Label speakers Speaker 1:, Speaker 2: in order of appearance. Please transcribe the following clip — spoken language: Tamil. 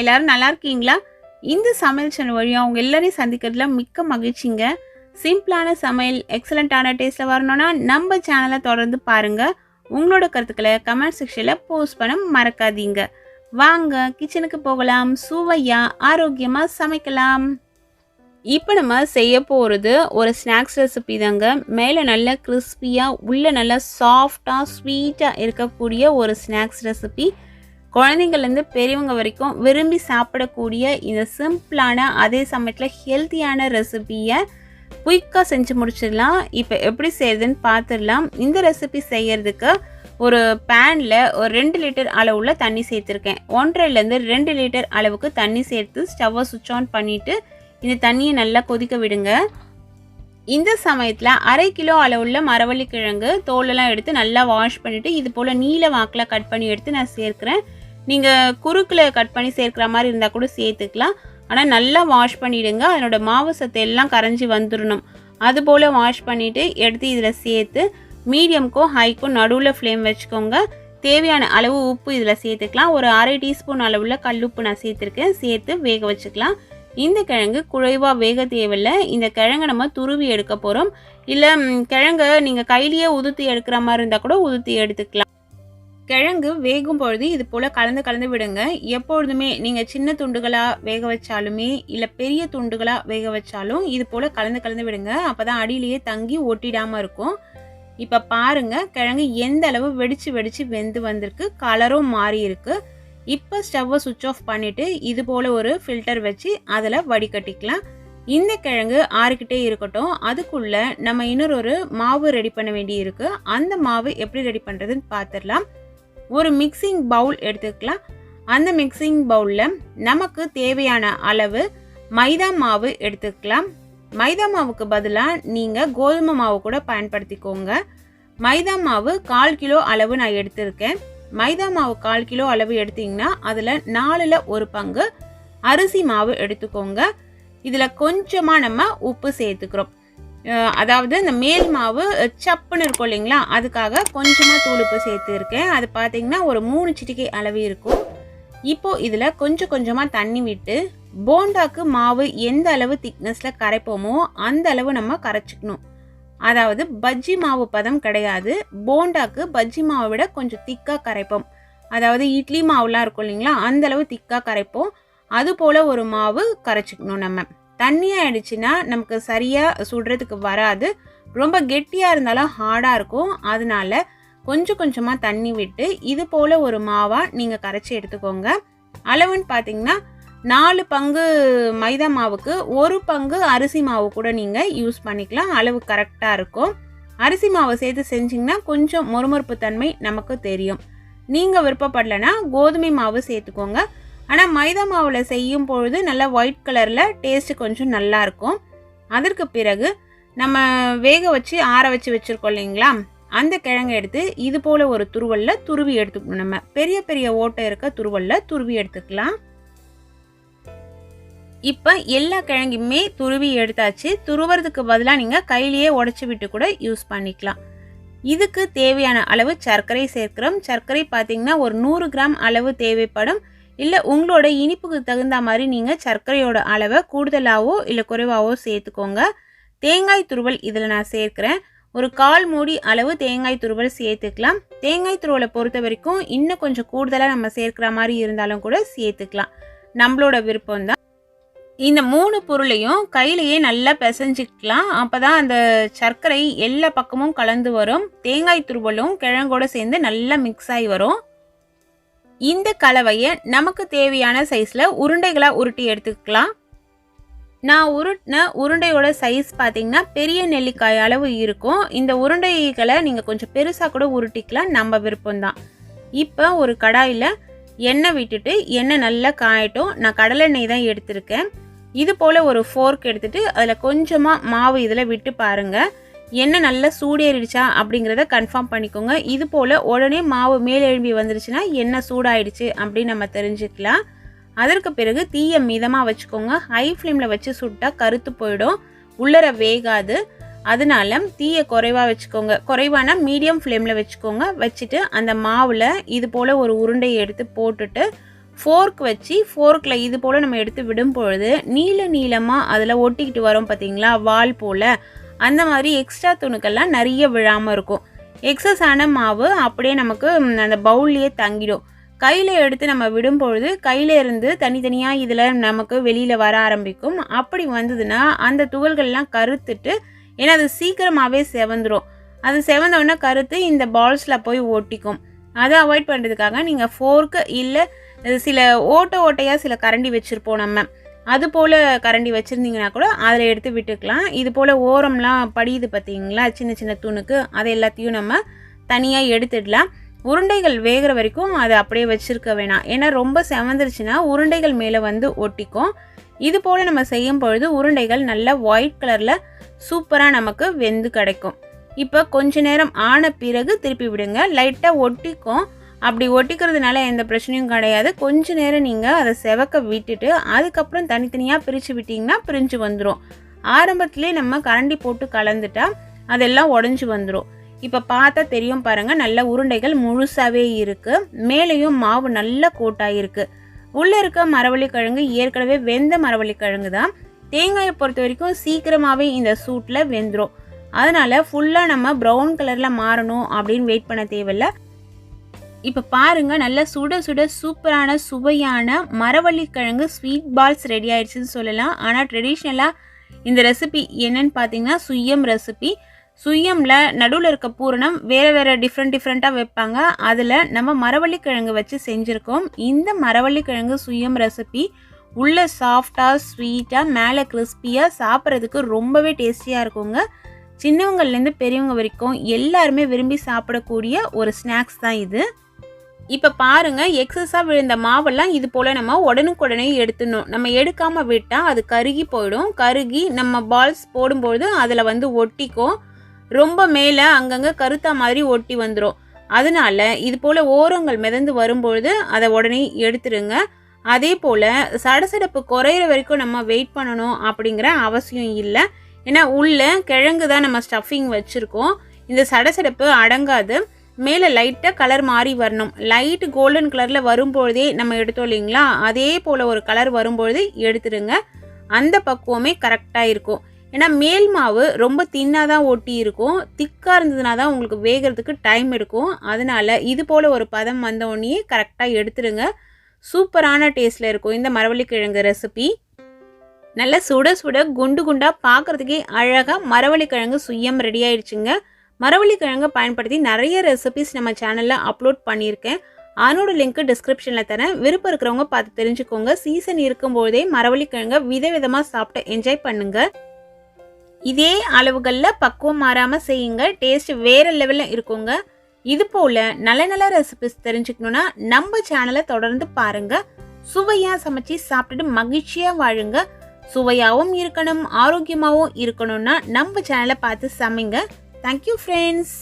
Speaker 1: எல்லாரும் நல்லா இருக்கீங்களா? இந்த சமையல் சேனல் வழியாக அவங்க எல்லாரையும் சந்திக்கிறதுல மிக்க மகிழ்ச்சிங்க. சிம்பிளான சமையல் எக்ஸலண்ட்டான டேஸ்ட்டில் வரணும்னா நம்ம சேனலை தொடர்ந்து பாருங்கள் உங்களோட கருத்துக்களை கமெண்ட் செக்ஷனில் போஸ்ட் பண்ண மறக்காதீங்க. வாங்க கிச்சனுக்கு போகலாம். சுவையாக ஆரோக்கியமாக சமைக்கலாம். இப்போ நம்ம செய்ய போகிறது ஒரு ஸ்நாக்ஸ் ரெசிபி தாங்க. மேலே நல்லா கிறிஸ்பியாக உள்ளே நல்லா சாஃப்டாக ஸ்வீட்டாக இருக்கக்கூடிய ஒரு ஸ்நாக்ஸ் ரெசிபி குழந்தைங்கள்லேருந்து பெரியவங்க வரைக்கும் விரும்பி சாப்பிடக்கூடிய இந்த சிம்பிளான அதே சமயத்தில் ஹெல்த்தியான ரெசிபியை குயிக்காக செஞ்சு முடிச்சிடலாம். இப்போ எப்படி செய்யுதுன்னு பார்த்துடலாம் இந்த ரெசிபி செய்கிறதுக்கு ஒரு பேனில் ஒரு ரெண்டு லிட்டர் அளவுள்ள தண்ணி சேர்த்துருக்கேன். ஒன்றரைலேருந்து ரெண்டு லிட்டர் அளவுக்கு தண்ணி சேர்த்து ஸ்டவ்வை சுவிட்ச் ஆன் பண்ணிவிட்டு இந்த தண்ணியை நல்லா கொதிக்க விடுங்க. இந்த சமயத்தில் அரை கிலோ அளவுள்ள மரவள்ளி கிழங்கு தோலெல்லாம் எடுத்து நல்லா வாஷ் பண்ணிவிட்டு இது போல் நீல வாக்கில் கட் பண்ணி எடுத்து நான் சேர்க்குறேன். நீங்கள் குறுக்கில் கட் பண்ணி சேர்க்குற மாதிரி இருந்தால் கூட சேர்த்துக்கலாம். ஆனால் நல்லா வாஷ் பண்ணிவிடுங்க அதனோட மாவு சத்து எல்லாம் கரைஞ்சி வந்துடணும் அதுபோல் வாஷ் பண்ணிவிட்டு எடுத்து இதில் சேர்த்து மீடியம்க்கும் ஹைக்கும் நடுவில் ஃப்ளேம் வச்சுக்கோங்க. தேவையான அளவு உப்பு இதில் சேர்த்துக்கலாம். ஒரு அரை டீஸ்பூன் அளவுள்ள கல்லுப்பு நான் சேர்த்துருக்கேன். சேர்த்து வேக வச்சுக்கலாம். இந்த கிழங்கு குறைவாக வேக தேவையில்லை. இந்த கிழங்கை நம்ம துருவி எடுக்க போகிறோம் இல்லை கிழங்கை நீங்கள் கையிலேயே உதுத்தி எடுக்கிற மாதிரி இருந்தால் கூட உதுத்தி எடுத்துக்கலாம். கிழங்கு வேகும் பொழுது இது போல் கலந்து கலந்து விடுங்க. எப்பொழுதுமே நீங்கள் சின்ன துண்டுகளாக வேக வச்சாலுமே இல்லை பெரிய துண்டுகளாக வேக வச்சாலும் இது போல் கலந்து கலந்து விடுங்க. அப்போ தான் அடியிலேயே தங்கி ஒட்டிடாமல் இருக்கும். இப்போ பாருங்க கிழங்கு எந்த அளவு வெடிச்சு வெடிச்சு வெந்து வந்திருக்கு கலரும் மாறி இருக்கு. இப்போ ஸ்டவ்வை சுவிட்ச் ஆஃப் பண்ணிட்டு இது போல ஒரு ஃபில்டர் வச்சு அதில் வடிகட்டிக்கலாம். இந்த கிழங்கு ஆறிக்கிட்டே இருக்கட்டும். அதுக்குள்ள நம்ம இன்னொரு ஒரு மாவு ரெடி பண்ண வேண்டி இருக்கு அந்த மாவு எப்படி ரெடி பண்ணுறதுன்னு பார்த்துடலாம் ஒரு மிக்சிங் பவுல் எடுத்துக்கலாம். அந்த மிக்சிங் பவுலில் நமக்கு தேவையான அளவு மைதா மாவு எடுத்துக்கலாம். மைதா மாவுக்கு பதிலாக நீங்கள் கோதுமை மாவு கூட பயன்படுத்திக்கோங்க. மைதா மாவு கால் கிலோ அளவு நான் எடுத்திருக்கேன். மைதா மாவு கால் கிலோ அளவு எடுத்தீங்கன்னா அதில் நாலில் ஒரு பங்கு அரிசி மாவு எடுத்துக்கோங்க. இதில் கொஞ்சமாக நம்ம உப்பு சேர்த்துக்கிறோம். அதாவது இந்த மேல் மாவு சப்புன்னு இருக்கும் இல்லைங்களா? அதுக்காக கொஞ்சமாக தூளுப்பு சேர்த்துருக்கேன் அது பார்த்தீங்கன்னா ஒரு மூணு சிட்டிகை அளவு இருக்கும். இப்போது இதில் கொஞ்சம் கொஞ்சமாக தண்ணி விட்டு போண்டாக்கு மாவு எந்த அளவு திக்னஸில் கரைப்போமோ அந்த அளவு நம்ம கரைச்சிக்கணும். அதாவது பஜ்ஜி மாவு பதம் கிடையாது. போண்டாக்கு பஜ்ஜி மாவை விட கொஞ்சம் திக்காக கரைப்போம். அதாவது இட்லி மாவுலாம் இருக்கும் இல்லைங்களா? அந்தளவு திக்காக கரைப்போம். அது போல் ஒரு மாவு கரைச்சிக்கணும் நம்ம. தண்ணியாக ஆயிடுச்சுன்னா நமக்கு சரியாக சுடுறதுக்கு வராது. ரொம்ப கெட்டியாக இருந்தாலும் ஹார்டாக இருக்கும். அதனால கொஞ்சம் கொஞ்சமாக தண்ணி விட்டு இது போல் ஒரு மாவாக நீங்கள் கரைச்சி எடுத்துக்கோங்க. அளவுன்னு பார்த்தீங்கன்னா நாலு பங்கு மைதா மாவுக்கு ஒரு பங்கு அரிசி மாவு கூட நீங்கள் யூஸ் பண்ணிக்கலாம். அளவு கரெக்டாக இருக்கும். அரிசி மாவை சேர்த்து செஞ்சிங்கன்னா கொஞ்சம் மொறுமொறுப்பு தன்மை நமக்கு தெரியும். நீங்கள் விருப்பப்படலைன்னா கோதுமை மாவு சேர்த்துக்கோங்க. ஆனால் மைதா மாவில் செய்யும் பொழுது நல்லா ஒயிட் கலரில் டேஸ்ட்டு கொஞ்சம் நல்லாயிருக்கும் அதற்கு பிறகு நம்ம வேக வச்சு ஆற வச்சு வச்சுருக்கோம் இல்லைங்களா? அந்த கிழங்கை எடுத்து இது போல் ஒரு துருவலில் துருவி எடுத்துக்கணும் நம்ம. பெரிய பெரிய ஓட்டை இருக்க துருவலில் துருவி எடுத்துக்கலாம். இப்போ எல்லா கிழங்குமே துருவி எடுத்தாச்சு. துருவுறதுக்கு பதிலாக நீங்கள் கையிலேயே உடச்சி விட்டு கூட யூஸ் பண்ணிக்கலாம். இதுக்கு தேவையான அளவு சர்க்கரை சேர்க்கிறோம். சர்க்கரை பார்த்திங்கன்னா ஒரு நூறு கிராம் அளவு தேவைப்படும். இல்லை உங்களோட இனிப்புக்கு தகுந்த மாதிரி நீங்கள் சர்க்கரையோட அளவை கூடுதலாகவோ இல்லை குறைவாகவோ சேர்த்துக்கோங்க. தேங்காய் துருவல் இதில் நான் சேர்க்குறேன். ஒரு கால் மூடி அளவு தேங்காய் துருவல் சேர்த்துக்கலாம். தேங்காய் துருவலை பொறுத்த வரைக்கும் இன்னும் கொஞ்சம் கூடுதலாக நம்ம சேர்க்குற மாதிரி இருந்தாலும் கூட சேர்த்துக்கலாம். நம்மளோட விருப்பம் தான் இந்த மூணு பொருளையும் கையிலேயே நல்லா பிசைஞ்சிக்கலாம். அப்போ தான் அந்த சர்க்கரை எல்லா பக்கமும் கலந்து வரும். தேங்காய் துருவலும் கிழங்கோட சேர்ந்து நல்லா மிக்ஸ் ஆகி வரும். இந்த கலவையை நமக்கு தேவையான சைஸில் உருண்டைகளாக உருட்டி எடுத்துக்கலாம். நான் உருட்டின உருண்டையோட சைஸ் பார்த்தீங்கன்னா பெரிய நெல்லிக்காய் அளவு இருக்கும். இந்த உருண்டைகளை நீங்கள் கொஞ்சம் பெருசாக கூட உருட்டிக்கலாம். நம்ம விருப்பம்தான். இப்போ ஒரு கடாயில் எண்ணெய் விட்டுட்டு எண்ணெய் நல்லா காயட்டும். நான் கடலெண்ணெய் தான் எடுத்திருக்கேன். இது போல் ஒரு ஃபோர்க் எடுத்துகிட்டு அதில் கொஞ்சமாக மாவு இதில் விட்டு பாருங்கள் எண்ணெய் நல்லா சூடேறிடுச்சா அப்படிங்கிறத கன்ஃபார்ம் பண்ணிக்கோங்க. இது போல் உடனே மாவு மேலெழும்பி வந்துருச்சுன்னா எண்ணெய் சூடாயிடுச்சு அப்படின்னு நம்ம தெரிஞ்சுக்கலாம். அதற்கு பிறகு தீயை மிதமாக வச்சுக்கோங்க. ஹை ஃப்ளேமில் வச்சு சுட்டா கருத்து போயிடும். உள்ளர வேகாது. அதனால தீயை குறைவாக வச்சுக்கோங்க. குறைவான மீடியம் ஃப்ளேமில் வச்சுக்கோங்க. வச்சுட்டு அந்த மாவில் இது போல் ஒரு உருண்டையை எடுத்து போட்டுட்டு ஃபோர்க் வச்சு ஃபோர்க்கில் இது போல் நம்ம எடுத்து விடும் பொழுது நீல நீளமாக அதில் ஒட்டிக்கிட்டு வரோம் பார்த்தீங்களா வால் போல். அந்த மாதிரி எக்ஸ்ட்ரா துணுக்கெல்லாம் நிறைய விழாமல் இருக்கும். எக்ஸஸ் ஆன மாவு அப்படியே நமக்கு அந்த பவுல்லையே தங்கிடும். கையில் எடுத்து நம்ம விடும் பொழுது கையில் இருந்து தனித்தனியாக இதில் நமக்கு வெளியில் வர ஆரம்பிக்கும். அப்படி வந்ததுன்னா அந்த துகள்கள்லாம் கருத்துட்டு ஏன்னா அது சீக்கிரமாகவே செவந்துடும் அது செவந்தோடனே கருத்து இந்த பால்ஸில் போய் ஒட்டிக்கும். அதை அவாய்ட் பண்ணுறதுக்காக நீங்கள் ஃபோர்க்கு இல்லை சில ஓட்ட ஓட்டையாக சில கரண்டி வச்சுருப்போம் நம்ம. அது போல் கரண்டி வச்சுருந்தீங்கன்னா கூட அதில் எடுத்து விட்டுக்கலாம். இது போல் ஓரம்லாம் படியுது பார்த்தீங்களா சின்ன சின்ன தூணுக்கு. அதை எல்லாத்தையும் நம்ம தனியாக எடுத்துடலாம். உருண்டைகள் வேகிற வரைக்கும் அதை அப்படியே வச்சுருக்க வேணாம். ஏன்னா ரொம்ப செவந்துருச்சுன்னா உருண்டைகள் மேலே வந்து ஒட்டிக்கும். இது போல் நம்ம செய்யும் பொழுது உருண்டைகள் நல்லா ஒயிட் கலரில் சூப்பராக நமக்கு வெந்து கிடைக்கும். இப்போ கொஞ்ச நேரம் ஆன பிறகு திருப்பி விடுங்க. லைட்டாக ஒட்டிக்கும். அப்படி ஒட்டிக்கிறதுனால எந்த பிரச்சனையும் கிடையாது. கொஞ்ச நேரம் நீங்கள் அதை செவக்க விட்டுட்டு அதுக்கப்புறம் தனித்தனியாக பிரித்து விட்டிங்கன்னா பிரிஞ்சு வந்துடும் ஆரம்பத்துலேயே நம்ம கரண்டி போட்டு கலந்துட்டா அதெல்லாம் உடஞ்சி வந்துடும் இப்போ பார்த்தா தெரியும் பாருங்கள் நல்ல உருண்டைகள் முழுசாகவே இருக்குது மேலேயும் மாவு நல்ல இருக்குது உள்ளே இருக்க மரவள்ளி கிழங்கு ஏற்கனவே வெந்த மரவள்ளி கிழங்கு தான். தேங்காயை பொறுத்த வரைக்கும் சீக்கிரமாகவே இந்த சூட்டில் வெந்துடும் அதனால் ஃபுல்லாக நம்ம ப்ரௌன் கலரில் மாறணும் அப்படின்னு வெயிட் பண்ண தேவையில்ல. இப்போ பாருங்க நல்லா சுட சுட சூப்பரான சுவையான மரவள்ளிக்கிழங்கு ஸ்வீட் பால்ஸ் ரெடி ஆயிடுச்சுன்னு சொல்லலாம். ஆனால் ட்ரெடிஷ்னலாக இந்த ரெசிபி என்னன்னு பார்த்தீங்கன்னா சுய்யம் ரெசிபி சுய்யமில் நடுவில் இருக்க பூரணம் வேறு வேறு டிஃப்ரெண்ட் டிஃப்ரெண்ட்டாக வைப்பாங்க. அதில் நம்ம மரவள்ளி கிழங்கு வச்சு செஞ்சுருக்கோம். இந்த மரவள்ளிக்கிழங்கு சுயம் சுய்யம் ரெசிபி உள்ள சாஃப்டாக ஸ்வீட்டாக மேலே கிறிஸ்பியாக சாப்பிட்றதுக்கு ரொம்பவே டேஸ்டியாக இருக்குங்க. சின்னவங்கள்லேருந்து பெரியவங்க வரைக்கும் எல்லாருமே விரும்பி சாப்பிடக்கூடிய ஒரு ஸ்நாக்ஸ் தான் இது. இப்போ பாருங்க எக்ஸஸாக விழுந்த மாவெல்லாம் இது போல் நம்ம உடனுக்குடனே எடுத்துடணும். நம்ம எடுக்காமல் விட்டால் அது கருகி போயிடும். கருகி நம்ம பால்ஸ் போடும்பொழுது அதில் வந்து ஒட்டிக்கும். ரொம்ப மேலே அங்கங்கே கருத்தா மாதிரி ஒட்டி வந்துடும் அதனால இது போல் ஓரங்கள் மிதந்து வரும்பொழுது அதை உடனே எடுத்துருங்க அதே போல் சடசடப்பு குறையிற வரைக்கும் நம்ம வெயிட் பண்ணணும் அப்படிங்கிற அவசியம் இல்லை. ஏன்னா உள்ளே கிழங்கு தான் நம்ம ஸ்டஃபிங் வச்சுருக்கோம். இந்த சடசடப்பு அடங்காது. மேலே லைட்டாக கலர் மாறி வரணும். லைட் கோல்டன் கலரில் வரும்பொழுதே நம்ம எடுத்தோம் இல்லைங்களா? அதே போல் ஒரு கலர் வரும்பொழுது எடுத்துடுங்க. அந்த பக்குவமே கரெக்டாக இருக்கும். ஏன்னா மேல் மாவு ரொம்ப தின்னாக தான் ஒட்டி இருக்கும். திக்காக இருந்ததுனா தான் உங்களுக்கு வேகிறதுக்கு டைம் எடுக்கும். அதனால இது போல் ஒரு பதம் வந்தோடனே கரெக்டாக எடுத்துடுங்க. சூப்பரான டேஸ்ட்டில் இருக்கும் இந்த மரவள்ளிக்கிழங்கு ரெசிபி நல்லா சுட சுட குண்டு குண்டாக பார்க்குறதுக்கே அழகாக மரவள்ளிக்கிழங்கு சுயம் ரெடி ஆயிடுச்சுங்க. மரவள்ளி கிழங்கை பயன்படுத்தி நிறைய ரெசிபிஸ் நம்ம சேனலில் அப்லோட் பண்ணியிருக்கேன். அதனோட லிங்க் டிஸ்கிரிப்ஷனில் தரேன். விருப்பம் இருக்கிறவங்க பார்த்து தெரிஞ்சுக்கோங்க. சீசன் இருக்கும்போதே மரவள்ளி கிழங்கை விதவிதமாக சாப்பிட்டு என்ஜாய் பண்ணுங்க. இதே அளவுகளில் பக்குவம் மாறாமல் செய்யுங்க. டேஸ்ட் வேறு லெவலில் இருக்குங்க. இது போல் நல்ல நல்ல ரெசிபிஸ் தெரிஞ்சுக்கணுன்னா நம்ம சேனலை தொடர்ந்து பாருங்க. சுவையாக சமைச்சு சாப்பிட்டுட்டு மகிழ்ச்சியாக வாழுங்க. சுவையாகவும் இருக்கணும் ஆரோக்கியமாகவும் இருக்கணும்னா நம்ம சேனலை பார்த்து சமைங்க. Thank you friends